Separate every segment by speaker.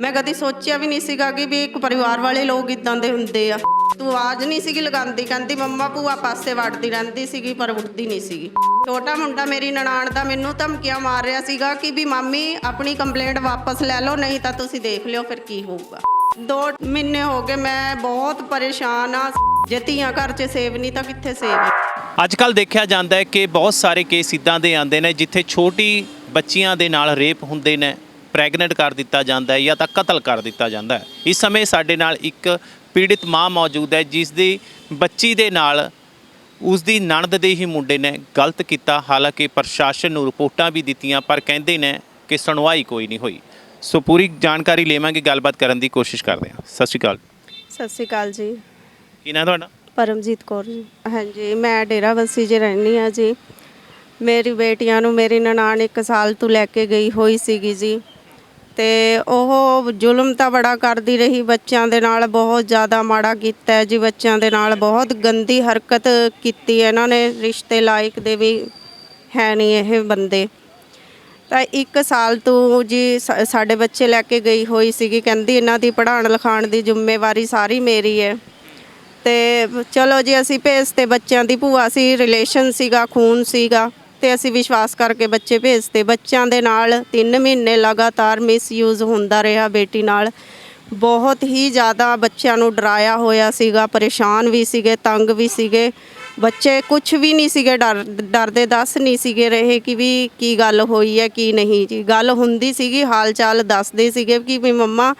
Speaker 1: ਮੈਂ ਕਦੀ ਸੋਚਿਆ ਵੀ ਨਹੀਂ ਸੀਗਾ ਕਿ ਵੀ ਇੱਕ ਪਰਿਵਾਰ ਵਾਲੇ ਲੋਕ ਇਦਾਂ ਦੇ ਹੁੰਦੇ ਆ। ਤੂੰ ਆਵਾਜ਼ ਨਹੀਂ ਸੀਗੀ ਲਗਾਉਂਦੀ, ਕਹਿੰਦੀ ਮੰਮਾ ਭੂਆ ਪਾਸੇ ਵੜਦੀ ਰਹਿੰਦੀ ਸੀਗੀ ਪਰ ਉੱਠਦੀ ਨਹੀਂ ਸੀਗੀ। ਛੋਟਾ ਮੁੰਡਾ ਮੇਰੀ ਨਨਾਣ ਦਾ ਮੈਨੂੰ ਧਮਕੀਆਂ ਮਾਰ ਰਿਹਾ ਸੀਗਾ ਕਿ ਵੀ ਮਾਮੀ, ਆਪਣੀ ਕੰਪਲੇਂਟ ਵਾਪਸ ਲੈ ਲਓ, ਨਹੀਂ ਤਾਂ ਤੁਸੀਂ ਦੇਖ ਲਿਓ ਫਿਰ ਕੀ ਹੋਊਗਾ। ਦੋ ਮਹੀਨੇ ਹੋ ਗਏ ਮੈਂ ਬਹੁਤ ਪਰੇਸ਼ਾਨ ਆ। ਜੇ ਧੀਆਂ ਘਰ 'ਚ ਸੇਵ ਨਹੀਂ ਤਾਂ ਕਿੱਥੇ ਸੇਵ
Speaker 2: ਅੱਜ ਕੱਲ ਦੇਖਿਆ ਜਾਂਦਾ ਹੈ ਕਿ ਬਹੁਤ ਸਾਰੇ ਕੇਸ ਇਦਾਂ ਦੇ ਆਉਂਦੇ ਨੇ ਜਿੱਥੇ ਛੋਟੀ ਬੱਚੀਆਂ ਦੇ ਨਾਲ ਰੇਪ ਹੁੰਦੇ ਨੇ। ਪ੍ਰੈਗਨੈਂਟ ਕਰ ਦਿੱਤਾ ਜਾਂਦਾ ਹੈ ਜਾਂ ਤਾਂ ਕਤਲ ਕਰ ਦਿੱਤਾ ਜਾਂਦਾ ਹੈ। ਇਸ ਸਮੇਂ ਸਾਡੇ ਨਾਲ ਇੱਕ ਪੀੜਿਤ ਮਾਂ ਮੌਜੂਦ ਹੈ ਜਿਸ ਦੀ ਬੱਚੀ ਦੇ ਨਾਲ ਉਸ ਦੀ ਨਣਦ ਦੇ ਹੀ ਮੁੰਡੇ ਨੇ ਗਲਤ ਕੀਤਾ। ਹਾਲਾਂਕਿ ਪ੍ਰਸ਼ਾਸਨ ਨੂੰ ਰਿਪੋਰਟਾਂ ਵੀ ਦਿੱਤੀਆਂ ਪਰ ਕਹਿੰਦੇ ਨੇ ਕਿ ਸੁਣਵਾਈ ਕੋਈ ਨਹੀਂ ਹੋਈ। ਸੋ ਪੂਰੀ ਜਾਣਕਾਰੀ ਲੇਵਾਂਗੇ ਗੱਲਬਾਤ ਕਰਨ ਦੀ ਕੋਸ਼ਿਸ਼ ਕਰਦੇ ਹਾਂ। ਸਤਿ ਸ਼੍ਰੀ ਅਕਾਲ।
Speaker 1: ਸਤਿ ਸ਼੍ਰੀ ਅਕਾਲ ਜੀ।
Speaker 2: ਕੀ ਨਾਂ ਤੁਹਾਡਾ?
Speaker 1: ਪਰਮਜੀਤ ਕੌਰ ਜੀ। ਹਾਂਜੀ ਮੈਂ ਡੇਰਾਬੱਸੀ 'ਚ ਰਹਿੰਦੀ ਆ ਜੀ। ਮੇਰੀ ਬੇਟੀਆਂ ਨੂੰ ਮੇਰੀ ਨਨਾਣ ਇੱਕ ਸਾਲ ਤੋਂ ਲੈ ਕੇ ਗਈ ਹੋਈ ਸੀਗੀ ਜੀ। ਤੇ ਉਹ ਜ਼ੁਲਮ ਤਾਂ ਬੜਾ ਕਰਦੀ ਰਹੀ ਬੱਚਿਆਂ ਦੇ ਨਾਲ, ਬਹੁਤ ਜ਼ਿਆਦਾ ਮਾੜਾ ਕੀਤਾ ਜੀ ਬੱਚਿਆਂ ਦੇ ਨਾਲ, ਬਹੁਤ ਗੰਦੀ ਹਰਕਤ ਕੀਤੀ ਇਹਨਾਂ ਨੇ ਰਿਸ਼ਤੇ ਲਾਇਕ ਦੇ ਵੀ ਹੈ ਨਹੀਂ ਇਹ ਬੰਦੇ। ਤਾਂ ਇੱਕ ਸਾਲ ਤੋਂ ਜੀ ਸਾ- ਸਾਡੇ ਬੱਚੇ ਲੈ ਕੇ ਗਈ ਹੋਈ ਸੀਗੀ, ਕਹਿੰਦੀ ਇਹਨਾਂ ਦੀ ਪੜ੍ਹਾਉਣ ਲਿਖਾਉਣ ਦੀ ਜ਼ਿੰਮੇਵਾਰੀ ਸਾਰੀ ਮੇਰੀ ਹੈ। ਤੇ ਚਲੋ ਜੀ, ਅਸੀਂ ਭੇਜਤੇ ਬੱਚਿਆਂ ਦੀ ਭੂਆ ਸੀ ਰਿਲੇਸ਼ਨ ਸੀਗਾ, ਖੂਨ ਸੀਗਾ। ਤੇ ਅਸੀਂ ਵਿਸ਼ਵਾਸ ਕਰਕੇ ਬੱਚੇ ਭੇਜਤੇ। ਬੱਚਿਆਂ ਦੇ ਨਾਲ 3 ਮਹੀਨੇ ਲਗਾਤਾਰ ਮਿਸਯੂਜ਼ ਹੁੰਦਾ ਰਿਹਾ ਬੇਟੀ ਨਾਲ। ਬਹੁਤ ਹੀ ਜ਼ਿਆਦਾ ਬੱਚਿਆਂ ਨੂੰ ਡਰਾਇਆ ਹੋਇਆ ਸੀਗਾ, ਪਰੇਸ਼ਾਨ ਵੀ ਸੀਗੇ, ਤੰਗ ਵੀ ਸੀਗੇ। ਬੱਚੇ ਕੁਝ ਵੀ ਨਹੀਂ ਸੀਗੇ, ਡਰ, ਡਰਦੇ, ਦੱਸ ਨਹੀਂ ਸੀਗੇ ਰਹੇ ਕਿ ਵੀ ਕੀ ਗੱਲ ਹੋਈ ਹੈ, ਕੀ ਨਹੀਂ। ਜੀ, ਗੱਲ ਹੁੰਦੀ ਸੀਗੀ ਹਾਲ ਚਾਲ ਦੱਸਦੇ ਸੀਗੇ ਕਿ ਵੀ ਮੰਮਾ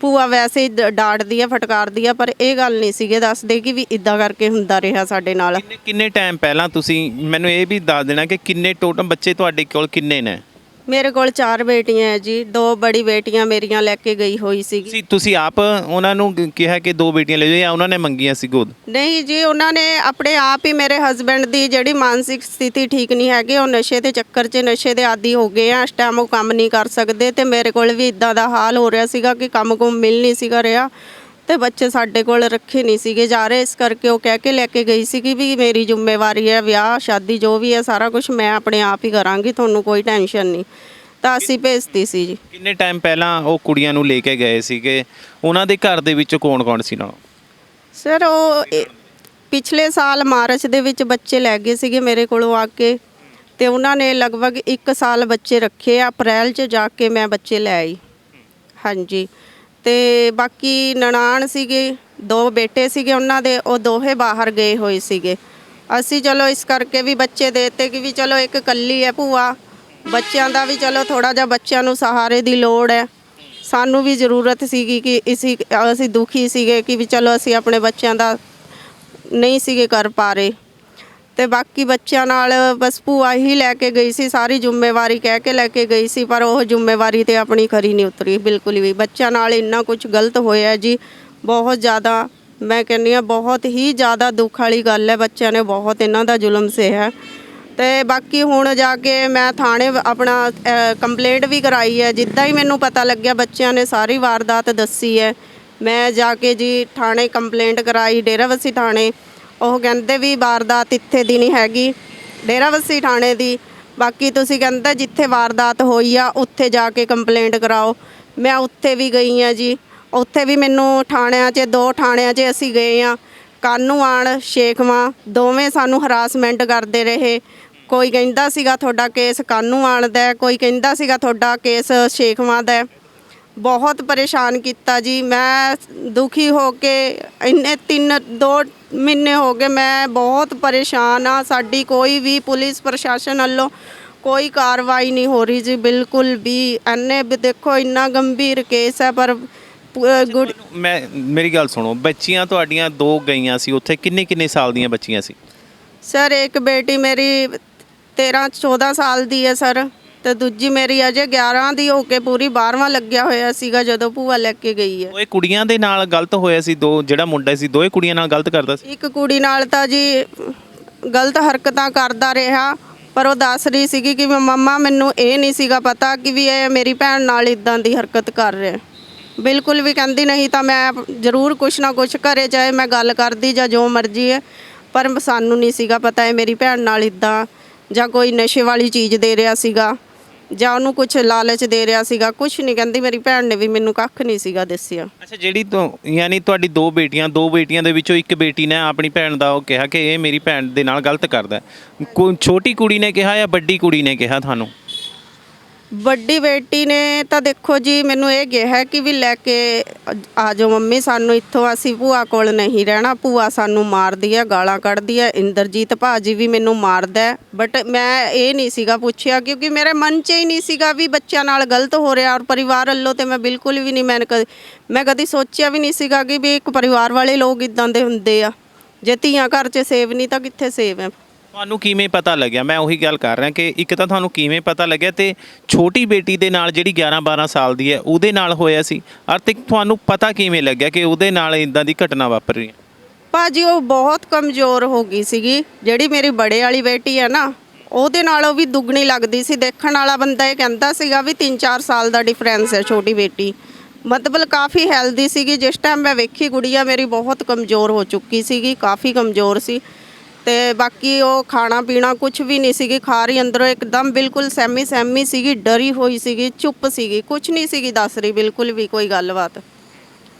Speaker 1: ਭੂਆ ਵੈਸੇ ਹੀ ਡ- ਡਾਂਟਦੀ ਆ, ਫਟਕਾਰਦੀ ਆ, ਪਰ ਇਹ ਗੱਲ ਨਹੀਂ ਸੀਗੇ ਦੱਸਦੇ ਕਿ ਵੀ ਇਦਾਂ ਕਰਕੇ ਹੁੰਦਾ ਰਿਹਾ ਸਾਡੇ ਨਾਲ।
Speaker 2: ਕਿੰਨੇ ਕਿੰਨੇ ਟਾਈਮ ਪਹਿਲਾਂ ਤੁਸੀਂ, ਮੈਨੂੰ ਇਹ ਵੀ ਦੱਸ ਦੇਣਾ ਕਿ ਕਿੰਨੇ ਟੋਟਲ ਬੱਚੇ ਤੁਹਾਡੇ ਕੋਲ ਕਿੰਨੇ ਨੇ?
Speaker 1: ਮੇਰੇ ਕੋਲ ਚਾਰ ਬੇਟੀਆਂ ਹੈ ਜੀ ਦੋ ਬੜੀ ਬੇਟੀਆਂ ਮੇਰੀਆਂ ਲੈ ਕੇ ਗਈ ਹੋਈ ਸੀਗੀ
Speaker 2: ਤੁਸੀਂ ਤੁਸੀਂ ਆਪ ਉਹਨਾਂ ਨੂੰ ਕਿਹਾ ਕਿ ਦੋ ਬੇਟੀਆਂ ਲੈ ਜਾਓ ਜਾਂ ਉਹਨਾਂ ਨੇ ਮੰਗੀਆਂ ਸੀ ਗੋਦ?
Speaker 1: ਨਹੀਂ ਜੀ ਉਹਨਾਂ ਨੇ ਆਪਣੇ ਆਪ ਹੀ ਮੇਰੇ ਹਸਬੰਡ ਦੀ ਜਿਹੜੀ ਮਾਨਸਿਕ ਸਥਿਤੀ ਠੀਕ ਨਹੀਂ ਹੈਗੀ ਉਹ ਨਸ਼ੇ ਦੇ ਚੱਕਰ 'ਚ ਨਸ਼ੇ ਦੇ ਆਦੀ ਹੋ ਗਏ ਆ ਇਸ ਟਾਈਮ ਉਹ ਕੰਮ ਨਹੀਂ ਕਰ ਸਕਦੇ ਤੇ ਮੇਰੇ ਕੋਲ ਵੀ ਇਦਾਂ ਦਾ ਹਾਲ ਹੋ ਰਿਹਾ ਸੀਗਾ ਕਿ ਕੰਮ ਕੁਮ ਮਿਲ ਨਹੀਂ ਸੀਗਾ ਰਿਹਾ। ਤੇ ਬੱਚੇ ਸਾਡੇ ਕੋਲ ਰੱਖੇ ਨਹੀਂ ਸੀਗੇ ਜਾ ਰਹੇ ਇਸ ਕਰਕੇ ਉਹ ਕਹਿ ਕੇ ਲੈ ਕੇ ਗਈ ਸੀ ਕਿ ਵੀ ਮੇਰੀ ਜ਼ਿੰਮੇਵਾਰੀ ਹੈ ਵਿਆਹ ਸ਼ਾਦੀ ਜੋ ਵੀ ਹੈ ਸਾਰਾ ਕੁਝ ਮੈਂ ਆਪਣੇ ਆਪ ਹੀ ਕਰਾਂਗੀ ਤੁਹਾਨੂੰ ਕੋਈ ਟੈਨਸ਼ਨ ਨਹੀਂ। ਤਾਂ ਅਸੀਂ ਭੇਜਤੀ ਸੀ ਜੀ।
Speaker 2: ਕਿੰਨੇ ਟਾਈਮ ਪਹਿਲਾਂ ਉਹ ਕੁੜੀਆਂ ਨੂੰ ਲੈ ਕੇ ਗਏ ਸੀਗੇ? ਉਹਨਾਂ ਦੇ ਘਰ ਦੇ ਵਿੱਚ ਕੌਣ-ਕੌਣ ਸੀ ਨਾਲ?
Speaker 1: ਸਰ ਉਹ ਇਹ ਪਿਛਲੇ ਸਾਲ ਮਾਰਚ ਦੇ ਵਿੱਚ ਬੱਚੇ ਲੈ ਗਏ ਸੀਗੇ ਮੇਰੇ ਕੋਲੋਂ ਆ ਕੇ ਤੇ ਉਹਨਾਂ ਨੇ ਲਗਭਗ 1 ਸਾਲ ਬੱਚੇ ਰੱਖੇ ਆ ਅਪ੍ਰੈਲ 'ਚ ਜਾ ਕੇ ਮੈਂ ਬੱਚੇ ਲੈ ਆਈ। ਹਾਂਜੀ। ਤੇ ਬਾਕੀ ਨਨਾਣ ਸੀਗੇ, ਦੋ ਬੇਟੇ ਸੀਗੇ ਉਹਨਾਂ ਦੇ, ਉਹ ਦੋਹੇ ਬਾਹਰ ਗਏ ਹੋਏ ਸੀਗੇ। ਅਸੀਂ ਚਲੋ ਇਸ ਕਰਕੇ ਵੀ ਬੱਚੇ ਦੇਤੇ ਕਿ ਵੀ ਚਲੋ ਇੱਕ ਕੱਲੀ ਹੈ ਭੂਆ, ਬੱਚਿਆਂ ਦਾ ਵੀ ਚਲੋ ਥੋੜਾ ਜਿਹਾ ਬੱਚਿਆਂ ਨੂੰ ਸਹਾਰੇ ਦੀ ਲੋੜ ਹੈ। ਸਾਨੂੰ ਵੀ ਜ਼ਰੂਰਤ ਸੀਗੀ ਕਿ ਇਸੀ, ਅਸੀਂ ਦੁਖੀ ਸੀਗੇ ਕਿ ਵੀ ਚਲੋ ਅਸੀਂ ਆਪਣੇ ਬੱਚਿਆਂ ਦਾ ਨਹੀਂ ਸੀਗੇ ਕਰ ਪਾ ਰਹੇ। ਤੇ ਬਾਕੀ ਬੱਚਿਆਂ ਨਾਲ ਬਸ ਭੂਆ ਹੀ ਲੈ ਕੇ ਗਈ ਸੀ, ਸਾਰੀ ਜ਼ਿੰਮੇਵਾਰੀ ਕਹਿ ਕੇ ਲੈ ਕੇ ਗਈ ਸੀ, ਪਰ ਉਹ ਜ਼ਿੰਮੇਵਾਰੀ ਤੇ ਆਪਣੀ ਖਰੀ ਨਹੀਂ ਉਤਰੀ, ਬਿਲਕੁਲ ਵੀ। ਬੱਚਿਆਂ ਨਾਲ ਇੰਨਾ ਕੁਝ ਗਲਤ ਹੋਇਆ ਜੀ, ਬਹੁਤ ਜ਼ਿਆਦਾ, ਮੈਂ ਕਹਿੰਦੀ ਆ ਬਹੁਤ ਹੀ ਜ਼ਿਆਦਾ ਦੁੱਖ ਵਾਲੀ ਗੱਲ ਹੈ, ਬੱਚਿਆਂ ਨੇ ਬਹੁਤ ਇਹਨਾਂ ਦਾ ਜ਼ੁਲਮ ਸਹਿਆ। ਤੇ ਬਾਕੀ ਹੁਣ ਜਾ ਕੇ ਮੈਂ ਥਾਣੇ ਆਪਣਾ ਕੰਪਲੇਂਟ ਵੀ ਕਰਾਈ ਹੈ, ਜਿੱਦਾਂ ਹੀ ਮੈਨੂੰ ਪਤਾ ਲੱਗਿਆ ਬੱਚਿਆਂ ਨੇ ਸਾਰੀ ਵਾਰਦਾਤ ਦੱਸੀ ਹੈ, ਮੈਂ ਜਾ ਕੇ ਜੀ ਥਾਣੇ ਕੰਪਲੇਂਟ ਕਰਾਈ ਡੇਰਾਵਸੀ ਥਾਣੇ। ਉਹ ਕਹਿੰਦੇ ਵੀ ਵਾਰਦਾਤ ਇੱਥੇ ਦੀ ਨਹੀਂ ਹੈਗੀ ਡੇਰਾਵਸੀ ਥਾਣੇ ਦੀ। ਬਾਕੀ ਤੁਸੀਂ ਕਹਿੰਦੇ ਜਿੱਥੇ ਵਾਰਦਾਤ ਹੋਈ ਆ, ਉੱਥੇ ਜਾ ਕੇ ਕੰਪਲੇਂਟ ਕਰਾਓ। ਮੈਂ ਉੱਥੇ ਵੀ ਗਈ ਆ ਜੀ। ਉੱਥੇ ਵੀ ਮੈਨੂੰ ਥਾਣਿਆਂ 'ਚ, ਦੋ ਥਾਣਿਆਂ 'ਚ ਅਸੀਂ ਗਏ ਆ। ਕਾਨੂੰਆਣ ਸ਼ੇਖਵਾ ਦੋਵੇਂ ਸਾਨੂੰ ਹਰਾਸਮੈਂਟ ਕਰਦੇ ਰਹੇ। ਕੋਈ ਕਹਿੰਦਾ ਸੀਗਾ ਤੁਹਾਡਾ ਕੇਸ ਕਾਨੂੰਆਣ ਦਾ ਕੋਈ ਕਹਿੰਦਾ ਸੀਗਾ ਤੁਹਾਡਾ ਕੇਸ ਸ਼ੇਖਵਾ ਦਾ ਬਹੁਤ ਪਰੇਸ਼ਾਨ ਕੀਤਾ ਜੀ। ਮੈਂ ਦੁਖੀ ਹੋ ਕੇ ਇੰਨੇ ਤਿੰਨ, ਦੋ ਮਹੀਨੇ ਹੋ ਗਏ ਮੈਂ ਬਹੁਤ ਪਰੇਸ਼ਾਨ ਆ ਸਾਡੀ ਕੋਈ ਵੀ ਪੁਲਿਸ ਪ੍ਰਸ਼ਾਸਨ ਵੱਲੋਂ ਕੋਈ ਕਾਰਵਾਈ ਨਹੀਂ ਹੋ ਰਹੀ ਜੀ ਬਿਲਕੁਲ ਵੀ। ਐਨੇ ਵੀ ਦੇਖੋ ਇੰਨਾ ਗੰਭੀਰ ਕੇਸ ਹੈ ਪਰ ਪ- ਗੁੱਡ
Speaker 2: ਮੈਂ ਮੇਰੀ ਗੱਲ ਸੁਣੋ ਬੱਚੀਆਂ ਤੁਹਾਡੀਆਂ ਦੋ ਗਈਆਂ ਸੀ ਉੱਥੇ ਕਿੰਨੇ ਕਿੰਨੇ ਸਾਲ ਦੀਆਂ ਬੱਚੀਆਂ ਸੀ?
Speaker 1: ਸਰ ਇੱਕ ਬੇਟੀ ਮੇਰੀ 13 14 ਸਾਲ ਦੀ ਹੈ ਸਰ। ਤੇ ਦੂਜੀ ਮੇਰੀ ਅਜੇ 11 ਦੀ ਹੋ ਕੇ ਪੂਰੀ 12ਵਾਂ ਲੱਗਿਆ ਹੋਇਆ ਸੀਗਾ ਜਦੋਂ ਭੂਆ ਲੈ ਕੇ ਗਈ ਹੈ।
Speaker 2: ਉਹ ਇਹ ਕੁੜੀਆਂ ਦੇ ਨਾਲ ਗਲਤ ਹੋਇਆ ਸੀ ਦੋ ਜਿਹੜਾ ਮੁੰਡਾ ਸੀ ਦੋਏ ਕੁੜੀਆਂ ਨਾਲ ਗਲਤ ਕਰਦਾ ਸੀ?
Speaker 1: ਇੱਕ ਕੁੜੀ ਨਾਲ ਤਾਂ ਜੀ ਗਲਤ ਹਰਕਤਾਂ ਕਰਦਾ ਰਿਹਾ ਪਰ ਉਹ ਦੱਸ ਰਹੀ ਸੀਗੀ ਕਿ ਮੰਮਾ ਮੈਨੂੰ ਇਹ ਨਹੀਂ ਸੀਗਾ ਪਤਾ ਕਿ ਵੀ ਇਹ ਮੇਰੀ ਭੈਣ ਨਾਲ ਇਦਾਂ ਦੀ ਹਰਕਤ ਕਰ ਰਿਹਾ ਬਿਲਕੁਲ ਵੀ ਕਹਿੰਦੀ ਨਹੀਂ ਤਾਂ ਮੈਂ ਜ਼ਰੂਰ ਕੁਛ ਨਾ ਕੁਛ ਘਰੇ ਚਾਹੇ ਮੈਂ ਗੱਲ ਕਰਦੀ ਜਾਂ ਜੋ ਮਰਜ਼ੀ ਹੈ ਪਰ ਸਾਨੂੰ ਨਹੀਂ ਸੀਗਾ ਪਤਾ ਇਹ ਮੇਰੀ ਭੈਣ ਨਾਲ ਇਦਾਂ ਜਾਂ ਕੋਈ ਨਸ਼ੇ ਵਾਲੀ ਚੀਜ਼ ਦੇ ਰਿਹਾ ਸੀਗਾ। ਜਾਂ ਉਹਨੂੰ ਕੁਝ ਲਾਲਚ ਦੇ ਰਿਹਾ ਸੀਗਾ ਕੁਝ ਨਹੀਂ, ਕਹਿੰਦੀ ਮੇਰੀ ਭੈਣ ਨੇ ਵੀ ਮੈਨੂੰ ਕੱਖ ਨਹੀਂ ਸੀਗਾ ਦੱਸਿਆ
Speaker 2: ਅੱਛਾ, ਜਿਹੜੀ ਤੋਂ, ਯਾਨੀ ਤੁਹਾਡੀ ਦੋ ਬੇਟੀਆਂ ਦੋ ਬੇਟੀਆਂ ਦੇ ਵਿੱਚੋਂ ਇੱਕ ਬੇਟੀ ਨੇ ਆਪਣੀ ਭੈਣ ਦਾ ਉਹ ਕਿਹਾ ਕਿ ਇਹ ਮੇਰੀ ਭੈਣ ਦੇ ਨਾਲ ਗਲਤ ਕਰਦਾ ਹੈ। ਕੋਈ ਛੋਟੀ ਕੁੜੀ ਨੇ ਕਿਹਾ ਜਾਂ ਵੱਡੀ ਕੁੜੀ ਨੇ ਕਿਹਾ ਤੁਹਾਨੂੰ
Speaker 1: ਵੱਡੀ ਬੇਟੀ ਨੇ ਤਾਂ ਦੇਖੋ ਜੀ, ਮੈਨੂੰ ਇਹ ਕਿਹਾ ਕਿ ਵੀ ਲੈ ਕੇ ਆ ਜਾਓ ਮੰਮੀ, ਸਾਨੂੰ ਇੱਥੋਂ ਅਸੀਂ ਭੂਆ ਕੋਲ ਨਹੀਂ ਰਹਿਣਾ, ਭੂਆ ਸਾਨੂੰ ਮਾਰਦੀ ਹੈ ਗਾਲਾਂ ਕੱਢਦੀ ਹੈ ਇੰਦਰਜੀਤ ਭਾਜੀ ਵੀ ਮੈਨੂੰ ਮਾਰਦਾ ਹੈ। ਬਟ ਮੈਂ ਇਹ ਨਹੀਂ ਸੀਗਾ ਪੁੱਛਿਆ, ਕਿਉਂਕਿ ਮੇਰੇ ਮਨ 'ਚ ਹੀ ਨਹੀਂ ਸੀਗਾ ਵੀ ਬੱਚਿਆਂ ਨਾਲ ਗਲਤ ਹੋ ਰਿਹਾ ਔਰ ਪਰਿਵਾਰ ਵੱਲੋਂ ਤੇ ਮੈਂ ਬਿਲਕੁਲ ਵੀ ਨਹੀਂ, ਮੈਂ ਕਦੇ, ਮੈਂ ਕਦੀ ਸੋਚਿਆ ਵੀ ਨਹੀਂ ਸੀਗਾ ਕਿ ਵੀ ਇੱਕ ਪਰਿਵਾਰ ਵਾਲੇ ਲੋਕ ਇਦਾਂ ਦੇ ਹੁੰਦੇ ਆ। ਜੇ ਧੀਆਂ ਘਰ 'ਚ ਸੇਵ ਨਹੀਂ ਤਾਂ ਕਿੱਥੇ ਸੇਵ ਹੈ?
Speaker 2: ਤੁਹਾਨੂੰ ਕਿਵੇਂ ਪਤਾ ਲੱਗਿਆ? ਮੈਂ ਉਹੀ ਗੱਲ ਕਰ ਰਿਹਾ ਕਿ ਇੱਕ ਤਾਂ ਤੁਹਾਨੂੰ ਕਿਵੇਂ ਪਤਾ ਲੱਗਿਆ ਤੇ ਛੋਟੀ ਬੇਟੀ ਦੇ ਨਾਲ ਜਿਹੜੀ 11 12 ਸਾਲ ਦੀ ਹੈ, ਉਹਦੇ ਨਾਲ ਹੋਇਆ ਸੀ। ਅਰਥਿਕ ਤੁਹਾਨੂੰ ਪਤਾ ਕਿਵੇਂ ਲੱਗਿਆ ਕਿ ਉਹਦੇ ਨਾਲ ਇਦਾਂ ਦੀ ਘਟਨਾ ਵਾਪਰ ਰਹੀ ਹੈ?
Speaker 1: ਭਾਜੀ, ਉਹ ਬਹੁਤ ਕਮਜ਼ੋਰ ਹੋ ਗਈ ਸੀਗੀ। ਜਿਹੜੀ ਮੇਰੀ ਬੜੇ ਵਾਲੀ ਬੇਟੀ ਹੈ ਨਾ, ਉਹਦੇ ਨਾਲ ਉਹ ਵੀ ਦੁੱਗਣੀ ਲੱਗਦੀ ਸੀ। ਦੇਖਣ ਵਾਲਾ ਬੰਦਾ ਇਹ ਕਹਿੰਦਾ ਸੀਗਾ ਵੀ 3-4 ਸਾਲ ਦਾ ਡਿਫਰੈਂਸ ਹੈ ਛੋਟੀ ਬੇਟੀ। ਮਤਲਬ ਕਾਫੀ ਹੈਲਦੀ ਸੀਗੀ। ਜਿਸ ਟਾਈਮ ਮੈਂ ਵੇਖੀ, ਗੁੜੀਆ ਮੇਰੀ ਬਹੁਤ ਕਮਜ਼ੋਰ ਹੋ ਚੁੱਕੀ ਸੀਗੀ, ਕਾਫੀ ਕਮਜ਼ੋਰ ਸੀ। ਤੇ ਬਾਕੀ ਉਹ ਖਾਣਾ ਪੀਣਾ ਕੁਝ ਵੀ ਨਹੀਂ ਸੀਗੀ, ਖਾ ਰਹੀ, ਅੰਦਰੋਂ ਇੱਕਦਮ ਬਿਲਕੁਲ ਸਹਿਮੀ ਸਹਿਮੀ ਸੀਗੀ, ਡਰੀ ਹੋਈ ਸੀਗੀ, ਚੁੱਪ ਸੀਗੀ ਕੁਝ ਨਹੀਂ ਸੀਗੀ ਦੱਸ ਰਹੀ ਬਿਲਕੁਲ ਵੀ ਕੋਈ ਗੱਲਬਾਤ।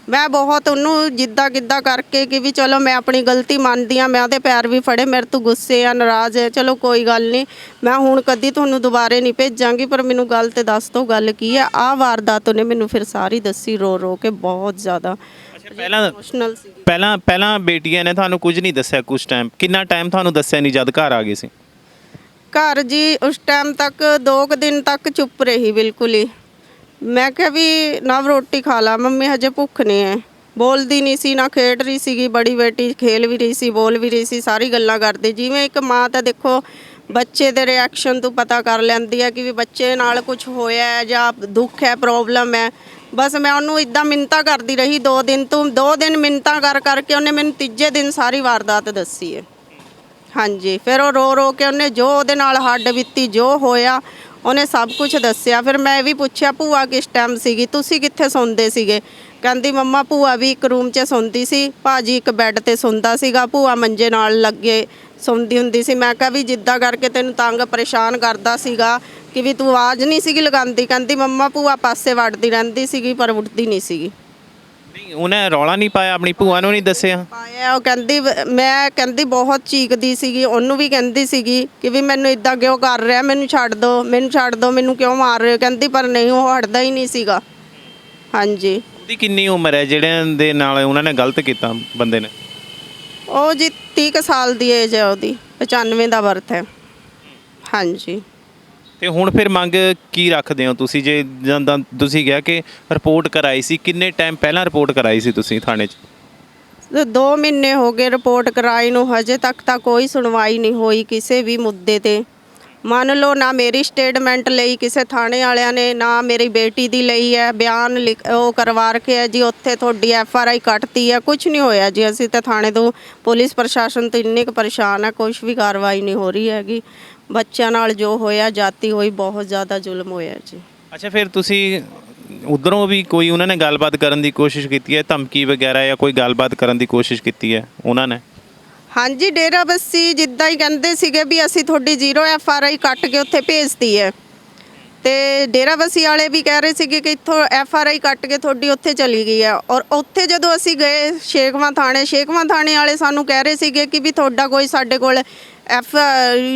Speaker 1: ਮੈਂ ਬਹੁਤ ਉਹਨੂੰ ਜਿੱਦਾਂ ਕਿੱਦਾਂ ਕਰਕੇ ਕਿ ਵੀ ਚਲੋ ਮੈਂ ਆਪਣੀ ਗਲਤੀ ਮੰਨਦੀ ਆ ਮੈਂ ਉਹਦੇ ਪੈਰ ਵੀ ਫੜੇ, ਮੇਰੇ ਤੋਂ ਗੁੱਸੇ ਆ, ਨਾਰਾਜ਼ ਹੈ ਚਲੋ ਕੋਈ ਗੱਲ ਨਹੀਂ, ਮੈਂ ਹੁਣ ਕਦੀ ਤੁਹਾਨੂੰ ਦੁਬਾਰੇ ਨਹੀਂ ਭੇਜਾਂਗੀ, ਪਰ ਮੈਨੂੰ ਗੱਲ ਤੇ ਦੱਸ ਦਿਓ ਗੱਲ ਕੀ ਹੈ ਆਹ ਵਾਰਦਾਤ ਉਹਨੇ ਮੈਨੂੰ ਫਿਰ ਸਾਰੀ ਦੱਸੀ ਰੋ ਰੋ ਕੇ ਬਹੁਤ ਜ਼ਿਆਦਾ।
Speaker 2: ਪਹਿਲਾਂ
Speaker 1: ਇਮੋਸ਼ਨਲ ਸੀ
Speaker 2: ਪਹਿਲਾਂ ਪਹਿਲਾਂ ਬੇਟੀਆਂ ਨੇ ਤੁਹਾਨੂੰ ਕੁਝ ਨਹੀਂ ਦੱਸਿਆ ਕੁਝ ਟਾਈਮ ਕਿੰਨਾ ਟਾਈਮ ਤੁਹਾਨੂੰ ਦੱਸਿਆ ਨਹੀਂ ਜਦ ਘਰ ਆ ਗਏ ਸੀ?
Speaker 1: ਘਰ ਜੀ ਉਸ ਟਾਈਮ ਤੱਕ ਦੋ ਕੁ ਦਿਨ ਤੱਕ ਚੁੱਪ ਰਹੀ ਬਿਲਕੁਲ ਹੀ। ਮੈਂ ਕਿਹਾ ਵੀ ਨਾ ਰੋਟੀ ਖਾ ਲਾ ਮੰਮੀ ਹਜੇ ਭੁੱਖ ਨਹੀਂ ਹੈ ਬੋਲਦੀ ਨਹੀਂ ਸੀ ਨਾ ਖੇਡ ਰਹੀ ਸੀਗੀ ਬੜੀ ਬੇਟੀ ਖੇਲ ਵੀ ਰਹੀ ਸੀ ਬੋਲ ਵੀ ਰਹੀ ਸੀ ਸਾਰੀ ਗੱਲਾਂ ਕਰਦੀ। ਜਿਵੇਂ ਇੱਕ ਮਾਂ ਤਾਂ ਦੇਖੋ ਬੱਚੇ ਦੇ ਰਿਐਕਸ਼ਨ ਤੋਂ ਪਤਾ ਕਰ ਲੈਂਦੀ ਹੈ ਕਿ ਵੀ ਬੱਚੇ ਨਾਲ ਕੁਝ ਹੋਇਆ ਹੈ ਜਾਂ ਦੁੱਖ ਹੈ ਪ੍ਰੋਬਲਮ ਹੈ। ਬਸ ਮੈਂ ਉਹਨੂੰ ਇਦਾਂ ਮਿੰਤਾ ਕਰਦੀ ਰਹੀ, ਦੋ ਦਿਨ ਤੋਂ, ਦੋ ਦਿਨ ਮਿੰਤਾ ਕਰ ਕਰਕੇ ਉਹਨੇ ਮੈਨੂੰ ਤੀਜੇ ਦਿਨ ਸਾਰੀ ਵਾਰਦਾਤ ਦੱਸੀ ਹੈ। ਹਾਂਜੀ, ਫਿਰ ਉਹ ਰੋ ਰੋ ਕੇ ਉਹਨੇ ਜੋ ਉਹਦੇ ਨਾਲ ਹੱਡ ਬੀਤੀ ਜੋ ਹੋਇਆ, ਉਹਨੇ ਸਭ ਕੁਝ ਦੱਸਿਆ। ਫਿਰ ਮੈਂ ਵੀ ਪੁੱਛਿਆ, ਭੂਆ ਕਿਸ ਟਾਈਮ ਸੀਗੀ? ਤੁਸੀਂ ਕਿੱਥੇ ਸੌਂਦੇ ਸੀਗੇ? ਕਹਿੰਦੀ, ਮੰਮਾ, ਭੂਆ ਵੀ ਇੱਕ ਰੂਮ 'ਚ ਸੌਂਦੀ ਸੀ, ਭਾਜੀ ਇੱਕ ਬੈੱਡ ਤੇ ਸੌਂਦਾ ਸੀਗਾ, ਭੂਆ ਮੰਜੇ ਨਾਲ ਲੱਗੇ ਸੌਂਦੀ ਹੁੰਦੀ ਸੀ। ਮੈਂ ਕਿਹਾ ਵੀ ਜਿੱਦਾਂ ਕਰਕੇ ਤੈਨੂੰ ਤੰਗ ਪਰੇਸ਼ਾਨ ਕਰਦਾ ਸੀਗਾ ਕਿ ਵੀ ਤੂੰ ਆਵਾਜ਼ ਨਹੀਂ ਸੀਗੀ ਲਗਾਉਂਦੀ ਕਹਿੰਦੀ ਮੰਮਾ ਭੂਆ ਪਾਸੇ ਵੜਦੀ ਰਹਿੰਦੀ ਸੀਗੀ ਪਰ ਉੱਠਦੀ ਨਹੀਂ ਸੀਗੀ।
Speaker 2: ਨਹੀਂ ਉਹਨੇ ਰੌਲਾ ਨਹੀਂ ਪਾਇਆ ਆਪਣੀ ਭੂਆ ਨੂੰ ਨਹੀਂ ਦੱਸਿਆ?
Speaker 1: ਪਾਇਆ ਉਹ ਕਹਿੰਦੀ ਮੈਂ ਕਹਿੰਦੀ ਬਹੁਤ ਚੀਕਦੀ ਸੀਗੀ ਉਹਨੂੰ ਵੀ ਕਹਿੰਦੀ ਸੀਗੀ ਕਿ ਵੀ ਮੈਨੂੰ ਇਦਾਂ ਕਿਉਂ ਕਰ ਰਿਹਾ ਮੈਨੂੰ ਛੱਡ ਦਿਓ ਮੈਨੂੰ ਛੱਡ ਦਿਓ ਮੈਨੂੰ ਕਿਉਂ ਮਾਰ ਰਹੇ ਹੋ? ਕਹਿੰਦੀ ਪਰ ਨਹੀਂ ਉਹ ਹਟਦਾ ਹੀ ਨਹੀਂ ਸੀਗਾ। ਹਾਂਜੀ।
Speaker 2: ਉਹਦੀ ਕਿੰਨੀ ਉਮਰ ਹੈ ਜਿਹੜੇ ਦੇ ਨਾਲ ਉਹਨਾਂ ਨੇ ਗਲਤ ਕੀਤਾ ਬੰਦੇ ਨੇ?
Speaker 1: ਉਹ ਜੀ 30 ਕੁ ਸਾਲ ਦੀ ਏਜ ਹੈ ਉਹਦੀ 95 ਦਾ ਬਰਥ ਹੈ। ਹਾਂਜੀ।
Speaker 2: ਤੇ ਹੁਣ ਫਿਰ ਮੰਗ ਕੀ ਰੱਖਦੇ ਹੋ ਤੁਸੀਂ? ਜੇ ਜਦੋਂ ਤੁਸੀਂ ਕਿਹਾ ਕਿ ਰਿਪੋਰਟ ਕਰਾਈ ਸੀ, ਕਿੰਨੇ ਟਾਈਮ ਪਹਿਲਾਂ ਰਿਪੋਰਟ ਕਰਾਈ ਸੀ ਤੁਸੀਂ ਥਾਣੇ 'ਚ?
Speaker 1: ਤੇ 2 ਮਹੀਨੇ ਹੋ ਗਏ ਰਿਪੋਰਟ ਕਰਾਈ ਨੂੰ, ਹਜੇ ਤੱਕ ਤਾਂ ਕੋਈ ਸੁਣਵਾਈ ਨਹੀਂ ਹੋਈ ਕਿਸੇ ਵੀ ਮੁੱਦੇ ਤੇ। ਮੰਨ ਲਓ ਨਾ ਮੇਰੀ ਸਟੇਟਮੈਂਟ ਲਈ ਕਿਸੇ ਥਾਣੇ ਵਾਲਿਆਂ ਨੇ, ਨਾ ਮੇਰੀ ਬੇਟੀ ਦੀ ਲਈ ਹੈ, ਬਿਆਨ ਲਿਖ- ਉਹ ਕਰਵਾ ਕੇ ਹੈ ਜੀ, ਉੱਥੇ ਤੁਹਾਡੀ ਐਫ ਆਰ ਆਈ ਕੱਟਤੀ ਹੈ ਕੁਝ ਨਹੀਂ ਹੋਇਆ ਜੀ, ਅਸੀਂ ਤਾਂ ਥਾਣੇ ਤੋਂ ਪੁਲਿਸ ਪ੍ਰਸ਼ਾਸਨ ਤੋਂ ਇੰਨੇ ਕੁ ਪਰੇਸ਼ਾਨ ਹੈ ਕੁਝ ਵੀ ਕਾਰਵਾਈ ਨਹੀਂ ਹੋ ਰਹੀ ਹੈਗੀ। ਬੱਚਿਆਂ ਨਾਲ ਜੋ ਹੋਇਆ, ਜਾਤੀ ਹੋਈ ਬਹੁਤ ਜ਼ਿਆਦਾ ਜ਼ੁਲਮ ਹੋਇਆ ਜੀ।
Speaker 2: ਅੱਛਾ, ਫਿਰ ਤੁਸੀਂ ਉਧਰੋਂ ਵੀ ਕੋਈ ਉਹਨਾਂ ਨੇ ਗੱਲਬਾਤ ਕਰਨ ਦੀ ਕੋਸ਼ਿਸ਼ ਕੀਤੀ ਹੈ? ਧਮਕੀ ਵਗੈਰਾ ਜਾਂ ਕੋਈ ਗੱਲਬਾਤ ਕਰਨ ਦੀ ਕੋਸ਼ਿਸ਼ ਕੀਤੀ ਹੈ ਉਹਨਾਂ ਨੇ?
Speaker 1: ਹਾਂਜੀ, ਡੇਰਾ ਬੱਸੀ ਜਿੱਦਾਂ ਹੀ ਕਹਿੰਦੇ ਸੀਗੇ ਵੀ ਅਸੀਂ ਤੁਹਾਡੀ ਜ਼ੀਰੋ ਐਫ ਆਰ ਆਈ ਕੱਟ ਕੇ ਉੱਥੇ ਭੇਜਤੀ ਹੈ। ਤੇ ਡੇਰਾ ਬੱਸੀ ਵਾਲੇ ਵੀ ਕਹਿ ਰਹੇ ਸੀਗੇ ਕਿ ਇੱਥੋਂ ਐਫ ਆਰ ਆਈ ਕੱਟ ਕੇ ਤੁਹਾਡੀ ਉੱਥੇ ਚਲੀ ਗਈ ਹੈ। ਔਰ ਉੱਥੇ ਜਦੋਂ ਅਸੀਂ ਗਏ, ਸ਼ੇਖਵਾਂ ਥਾਣੇ ਸ਼ੇਖਵਾਂ ਥਾਣੇ ਵਾਲੇ ਸਾਨੂੰ ਕਹਿ ਰਹੇ ਸੀਗੇ ਕਿ ਵੀ ਤੁਹਾਡਾ ਕੋਈ ਸਾਡੇ ਕੋਲ ਐਫ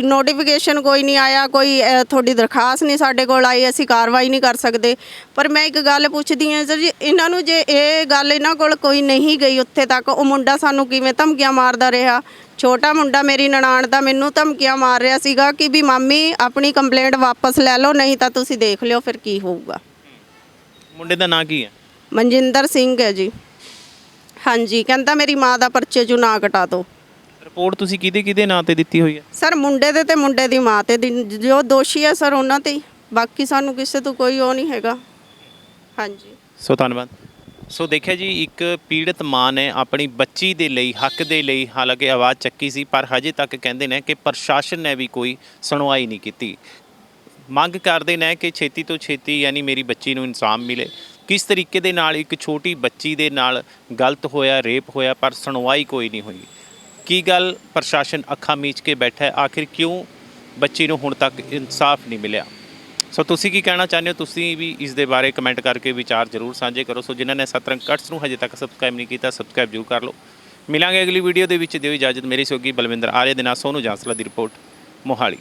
Speaker 1: ਨੋਟੀਫਿਕੇਸ਼ਨ ਕੋਈ ਨਹੀਂ ਆਇਆ ਕੋਈ ਅ, ਤੁਹਾਡੀ ਦਰਖਾਸਤ ਨਹੀਂ ਸਾਡੇ ਕੋਲ ਆਈ ਅਸੀਂ ਕਾਰਵਾਈ ਨਹੀਂ ਕਰ ਸਕਦੇ। ਪਰ ਮੈਂ ਇੱਕ ਗੱਲ ਪੁੱਛਦੀ ਹਾਂ ਸਰ ਜੀ ਇਹਨਾਂ ਨੂੰ ਜੇ ਇਹ ਗੱਲ ਇਹਨਾਂ ਕੋਲ ਕੋਈ ਨਹੀਂ ਗਈ ਉੱਥੇ ਤੱਕ ਉਹ ਮੁੰਡਾ ਸਾਨੂੰ ਕਿਵੇਂ ਧਮਕੀਆਂ ਮਾਰਦਾ ਰਿਹਾ? ਛੋਟਾ ਮੁੰਡਾ ਮੇਰੀ ਨਨਾਣ ਦਾ ਮੈਨੂੰ ਧਮਕੀਆਂ ਮਾਰ ਰਿਹਾ ਸੀਗਾ ਕਿ ਵੀ ਮਾਮੀ ਆਪਣੀ ਕੰਪਲੇਂਟ ਵਾਪਸ ਲੈ ਲਓ ਨਹੀਂ ਤਾਂ ਤੁਸੀਂ ਦੇਖ ਲਿਓ ਫਿਰ ਕੀ ਹੋਊਗਾ?
Speaker 2: ਮੁੰਡੇ ਦਾ ਨਾਂ ਕੀ ਹੈ?
Speaker 1: ਮਨਜਿੰਦਰ ਸਿੰਘ ਹੈ ਜੀ। ਹਾਂਜੀ ਕਹਿੰਦਾ ਮੇਰੀ ਮਾਂ ਦਾ ਪਰਚੇ ਚੋਂ ਨਾ ਕਟਾ ਦਿਓ।
Speaker 2: ਰਿਪੋਰਟ ਤੁਸੀਂ ਕਿਹਦੇ ਕਿਹਦੇ ਨਾਂ ਤੇ ਦਿੱਤੀ ਹੋਈ ਹੈ?
Speaker 1: ਸਰ ਮੁੰਡੇ ਦੇ ਤੇ ਮੁੰਡੇ ਦੀ ਮਾਂ ਤੇ ਦੀ- ਜੋ ਦੋਸ਼ੀ ਹੈ ਸਰ ਉਹਨਾਂ ਤੇ ਹੀ। ਬਾਕੀ ਸਾਨੂੰ ਕਿਸੇ ਤੋਂ ਕੋਈ ਉਹ ਨਹੀਂ ਹੈਗਾ। ਹਾਂਜੀ।
Speaker 2: ਸੋ ਧੰਨਵਾਦ। ਸੋ ਦੇਖਿਆ ਜੀ ਇੱਕ ਪੀੜਤ ਮਾਂ ਨੇ ਆਪਣੀ ਬੱਚੀ ਦੇ ਲਈ ਹੱਕ ਦੇ ਲਈ ਹਾਲਾਂਕਿ ਆਵਾਜ਼ ਚੱਕੀ ਸੀ ਪਰ ਹਜੇ ਤੱਕ ਕਹਿੰਦੇ ਨੇ ਕਿ ਪ੍ਰਸ਼ਾਸਨ ਨੇ ਵੀ ਕੋਈ ਸੁਣਵਾਈ ਨਹੀਂ ਕੀਤੀ। ਮੰਗ ਕਰਦੇ ਨੇ ਕਿ ਛੇਤੀ ਤੋਂ ਛੇਤੀ ਯਾਨੀ ਮੇਰੀ ਬੱਚੀ ਨੂੰ ਇਨਸਾਫ ਮਿਲੇ। ਕਿਸ ਤਰੀਕੇ ਦੇ ਨਾਲ ਇੱਕ ਛੋਟੀ ਬੱਚੀ ਦੇ ਨਾਲ ਗਲਤ ਹੋਇਆ ਰੇਪ ਹੋਇਆ ਪਰ ਸੁਣਵਾਈ ਕੋਈ ਨਹੀਂ ਹੋਈ। ਕੀ ਗੱਲ ਪ੍ਰਸ਼ਾਸਨ ਅੱਖਾਂ ਮੀਚ ਕੇ ਬੈਠਾ ਹੈ? ਆਖਿਰ ਕਿਉਂ ਬੱਚੀ ਨੂੰ ਹੁਣ ਤੱਕ ਇਨਸਾਫ ਨਹੀਂ ਮਿਲਿਆ? ਸੋ ਤੁਸੀਂ ਕੀ ਕਹਿਣਾ ਚਾਹੁੰਦੇ ਹੋ? ਤੁਸੀਂ ਵੀ ਇਸ ਦੇ ਬਾਰੇ ਕਮੈਂਟ ਕਰਕੇ ਵਿਚਾਰ ਜ਼ਰੂਰ ਸਾਂਝੇ ਕਰੋ। ਸੋ ਜਿਨ੍ਹਾਂ ਨੇ ਸਤਰੰਗ ਕਟਸ ਨੂੰ ਹਜੇ ਤੱਕ ਸਬਸਕ੍ਰਾਈਬ ਨਹੀਂ ਕੀਤਾ, ਸਬਸਕ੍ਰਾਈਬ ਜ਼ਰੂਰ ਕਰ ਲਓ। ਮਿਲਾਂਗੇ ਅਗਲੀ ਵੀਡੀਓ ਦੇ ਵਿੱਚ। ਦਿਓ ਇਜਾਜ਼ਤ। ਮੇਰੀ ਸੋਗੀ ਬਲਵਿੰਦਰ ਆਰੇ ਦੇ ਨਾਲ ਸੋਨੂ ਜਾਂਸਲਾ ਦੀ ਰਿਪੋਰਟ ਮੋਹਾਲੀ।